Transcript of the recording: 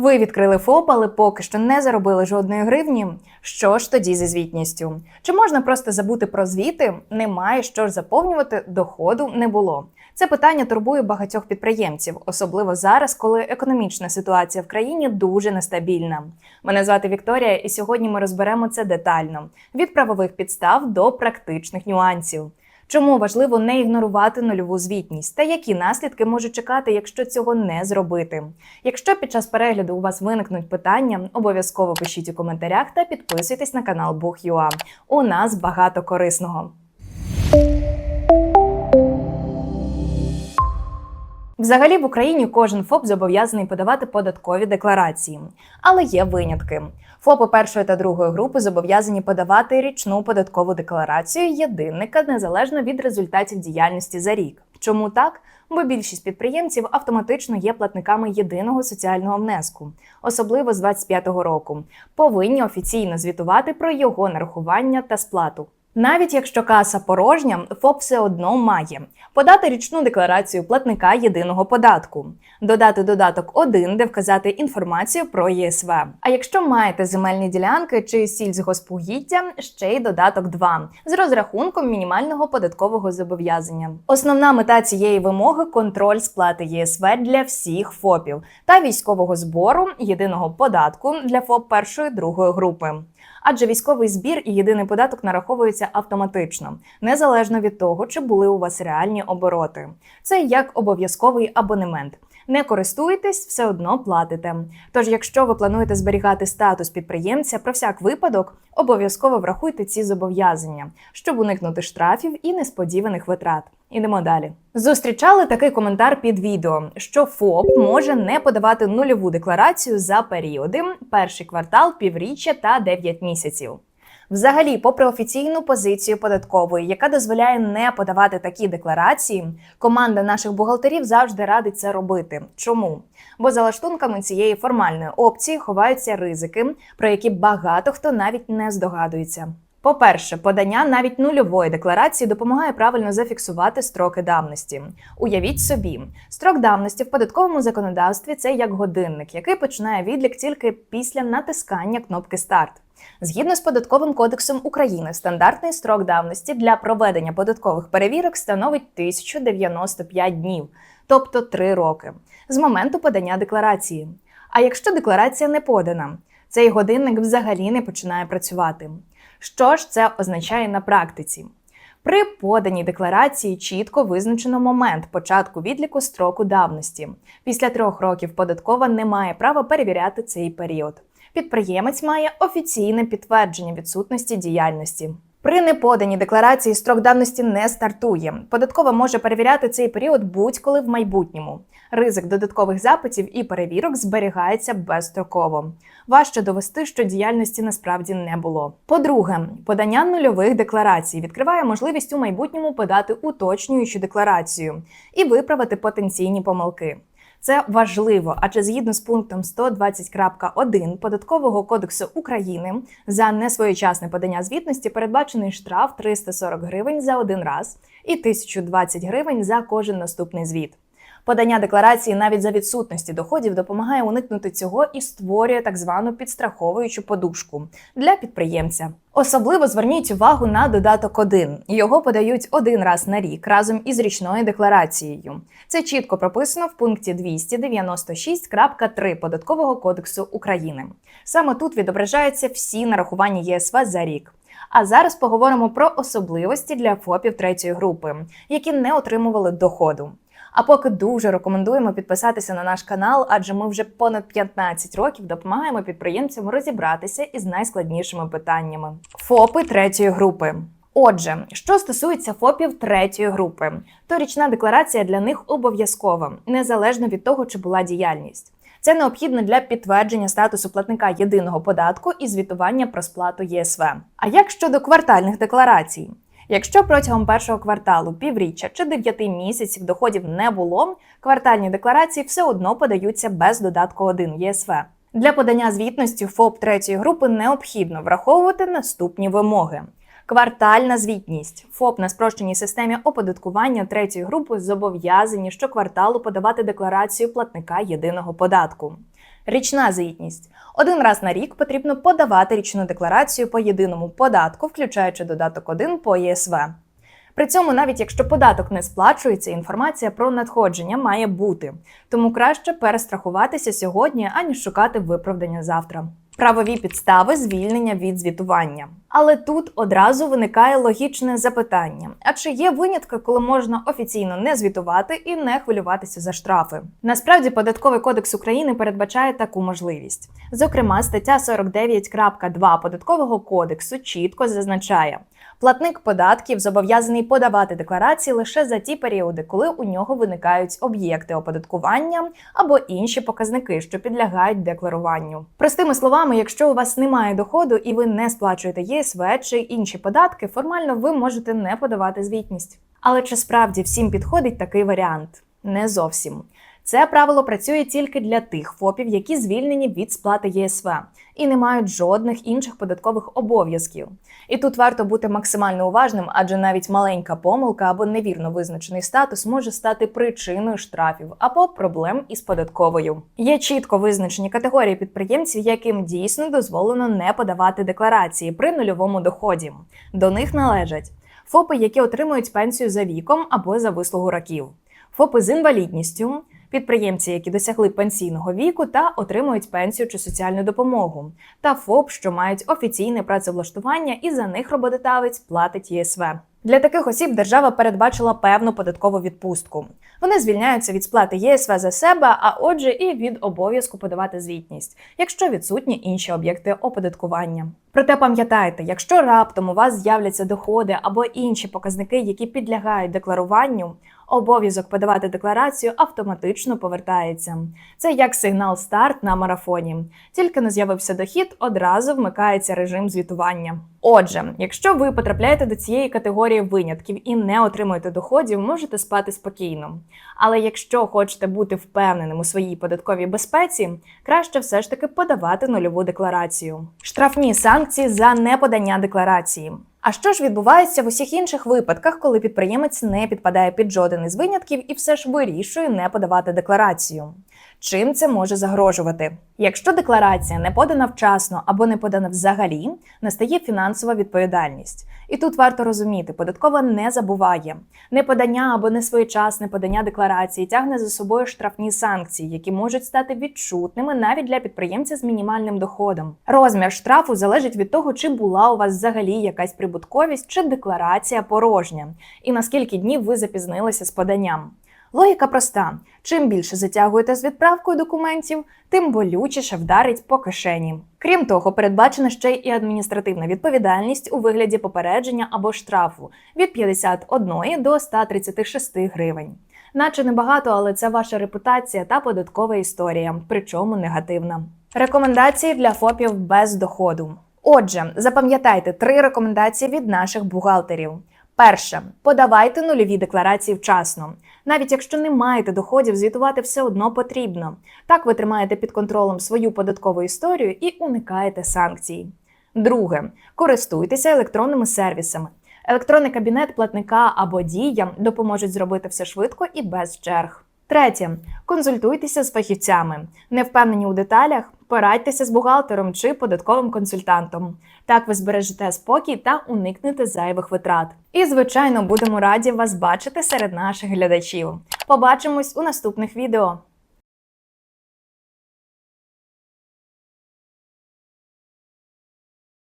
Ви відкрили ФОП, але поки що не заробили жодної гривні. Що ж тоді зі звітністю? Чи можна просто забути про звіти? Немає що ж заповнювати, доходу не було. Це питання турбує багатьох підприємців, особливо зараз, коли економічна ситуація в країні дуже нестабільна. Мене звати Вікторія, і сьогодні ми розберемо це детально від правових підстав до практичних нюансів. Чому важливо не ігнорувати нульову звітність та які наслідки можуть чекати, якщо цього не зробити? Якщо під час перегляду у вас виникнуть питання, обов'язково пишіть у коментарях та підписуйтесь на канал Бух.ua. У нас багато корисного. Взагалі в Україні кожен ФОП зобов'язаний подавати податкові декларації, але є винятки. ФОПи першої та другої групи зобов'язані подавати річну податкову декларацію єдинника незалежно від результатів діяльності за рік. Чому так? Бо більшість підприємців автоматично є платниками єдиного соціального внеску, особливо з 25-го року, повинні офіційно звітувати про його нарахування та сплату. Навіть якщо каса порожня, ФОП все одно має подати річну декларацію платника єдиного податку, додати додаток 1, де вказати інформацію про ЄСВ. А якщо маєте земельні ділянки чи сільськогоспугіддя, ще й додаток 2 з розрахунком мінімального податкового зобов'язання. Основна мета цієї вимоги контроль сплати ЄСВ для всіх ФОПів та військового збору єдиного податку для ФОП першої другої групи адже військовий збір і єдиний податок нараховуються автоматично, незалежно від того, чи були у вас реальні обороти. Це як обов'язковий абонемент. Не користуєтесь, все одно платите. Тож, якщо ви плануєте зберігати статус підприємця, про всяк випадок обов'язково врахуйте ці зобов'язання, щоб уникнути штрафів і несподіваних витрат. Ідемо далі. Зустрічали такий коментар під відео, що ФОП може не подавати нульову декларацію за періоди перший квартал, півріччя та 9 місяців. Взагалі, попри офіційну позицію податкової, яка дозволяє не подавати такі декларації, команда наших бухгалтерів завжди радить це робити. Чому? Бо за лаштунками цієї формальної опції ховаються ризики, про які багато хто навіть не здогадується. По-перше, подання навіть нульової декларації допомагає правильно зафіксувати строки давності. Уявіть собі, строк давності в податковому законодавстві це як годинник, який починає відлік тільки після натискання кнопки Старт. Згідно з податковим кодексом України, стандартний строк давності для проведення податкових перевірок становить 1095 днів, тобто 3 роки, з моменту подання декларації. А якщо декларація не подана, цей годинник взагалі не починає працювати. Що ж це означає на практиці? При поданій декларації чітко визначено момент початку відліку строку давності. Після трьох років податкова не має права перевіряти цей період. Підприємець має офіційне підтвердження відсутності діяльності. При неподаній декларації строк давності не стартує. Податкова може перевіряти цей період будь-коли в майбутньому. Ризик додаткових запитів і перевірок зберігається безстроково. Важче довести, що діяльності насправді не було. По-друге, подання нульових декларацій відкриває можливість у майбутньому подати уточнюючу декларацію і виправити потенційні помилки. Це важливо, адже згідно з пунктом 120.1 податкового кодексу України за несвоєчасне подання звітності передбачений штраф 340 гривень за один раз і 1020 гривень за кожен наступний звіт. Подання декларації навіть за відсутності доходів допомагає уникнути цього і створює так звану підстраховуючу подушку для підприємця. Особливо зверніть увагу на додаток 1. Його подають один раз на рік разом із річною декларацією. Це чітко прописано в пункті 296.3 податкового кодексу України. Саме тут відображаються всі нарахування ЄСВ за рік. А зараз поговоримо про особливості для ФОПів третьої групи, які не отримували доходу. А поки дуже рекомендуємо підписатися на наш канал, адже ми вже понад 15 років допомагаємо підприємцям розібратися із найскладнішими питаннями. ФОПи третьої групи. Отже, що стосується ФОПів третьої групи, то річна декларація для них обов'язкова, незалежно від того, чи була діяльність. Це необхідно для підтвердження статусу платника єдиного податку і звітування про сплату ЄСВ. А як щодо квартальних декларацій? Якщо протягом першого кварталу, півріччя чи 9 місяців доходів не було, квартальні декларації все одно подаються без додатку 1 ЄСВ. Для подання звітності ФОП третьої групи необхідно враховувати наступні вимоги. Квартальна звітність. ФОП на спрощеній системі оподаткування третьої групи зобов'язані щокварталу подавати декларацію платника єдиного податку. Річна звітність. Один раз на рік потрібно подавати річну декларацію по єдиному податку, включаючи додаток 1 по ЄСВ. При цьому, навіть якщо податок не сплачується, інформація про надходження має бути. Тому краще перестрахуватися сьогодні, аніж шукати виправдання завтра. Правові підстави звільнення від звітування. Але тут одразу виникає логічне запитання: а чи є винятки, коли можна офіційно не звітувати і не хвилюватися за штрафи? Насправді, податковий кодекс України передбачає таку можливість. Зокрема, стаття 49.2 податкового кодексу чітко зазначає. Платник податків зобов'язаний подавати декларації лише за ті періоди, коли у нього виникають об'єкти оподаткування або інші показники, що підлягають декларуванню. Простими словами, якщо у вас немає доходу і ви не сплачуєте ЄСВ чи інші податки, формально ви можете не подавати звітність. Але чи справді всім підходить такий варіант? Не зовсім. Це правило працює тільки для тих ФОПів, які звільнені від сплати ЄСВ і не мають жодних інших податкових обов'язків. І тут варто бути максимально уважним, адже навіть маленька помилка або невірно визначений статус може стати причиною штрафів або проблем із податковою. Є чітко визначені категорії підприємців, яким дійсно дозволено не подавати декларації при нульовому доході. До них належать ФОПи, які отримують пенсію за віком або за вислугу років, ФОПи з інвалідністю підприємці, які досягли пенсійного віку та отримують пенсію чи соціальну допомогу, та ФОП, що мають офіційне працевлаштування, і за них роботодавець платить ЄСВ. Для таких осіб держава передбачила певну податкову відпустку. Вони звільняються від сплати ЄСВ за себе, а отже, і від обов'язку подавати звітність, якщо відсутні інші об'єкти оподаткування. Проте пам'ятайте, якщо раптом у вас з'являться доходи або інші показники, які підлягають декларуванню, обов'язок подавати декларацію автоматично повертається. Це як сигнал старт на марафоні. Тільки не з'явився дохід, одразу вмикається режим звітування. Отже, якщо ви потрапляєте до цієї категорії винятків і не отримуєте доходів, можете спати спокійно. Але якщо хочете бути впевненим у своїй податковій безпеці, краще все ж таки подавати нульову декларацію. Штрафні санкції за неподання декларації. А що ж відбувається в усіх інших випадках, коли підприємець не підпадає під жоден із винятків і все ж вирішує не подавати декларацію? Чим це може загрожувати? Якщо декларація не подана вчасно або не подана взагалі, настає фінансова відповідальність. І тут варто розуміти, податкова не забуває. Неподання або несвоєчасне подання декларації тягне за собою штрафні санкції, які можуть стати відчутними навіть для підприємця з мінімальним доходом. Розмір штрафу залежить від того, чи була у вас взагалі якась прибутковість, чи декларація порожня, і наскільки днів ви запізнилися з поданням. Логіка проста: чим більше затягуєте з відправкою документів, тим болючіше вдарить по кишені. Крім того, передбачена ще й адміністративна відповідальність у вигляді попередження або штрафу від 51 до 136 гривень. Наче небагато, але це ваша репутація та податкова історія, причому негативна. Рекомендації для ФОПів без доходу. Отже, запам'ятайте три рекомендації від наших бухгалтерів. Перше, подавайте нульові декларації вчасно. Навіть якщо не маєте доходів, звітувати все одно потрібно. Так ви тримаєте під контролем свою податкову історію і уникаєте санкцій. Друге, користуйтеся електронними сервісами. Електронний кабінет платника або дія допоможуть зробити все швидко і без черг. Третє. Консультуйтеся з фахівцями. Не впевнені у деталях, порадьтеся з бухгалтером чи податковим консультантом. Так ви збережете спокій та уникнете зайвих витрат. І, звичайно, будемо раді вас бачити серед наших глядачів. Побачимось у наступних відео.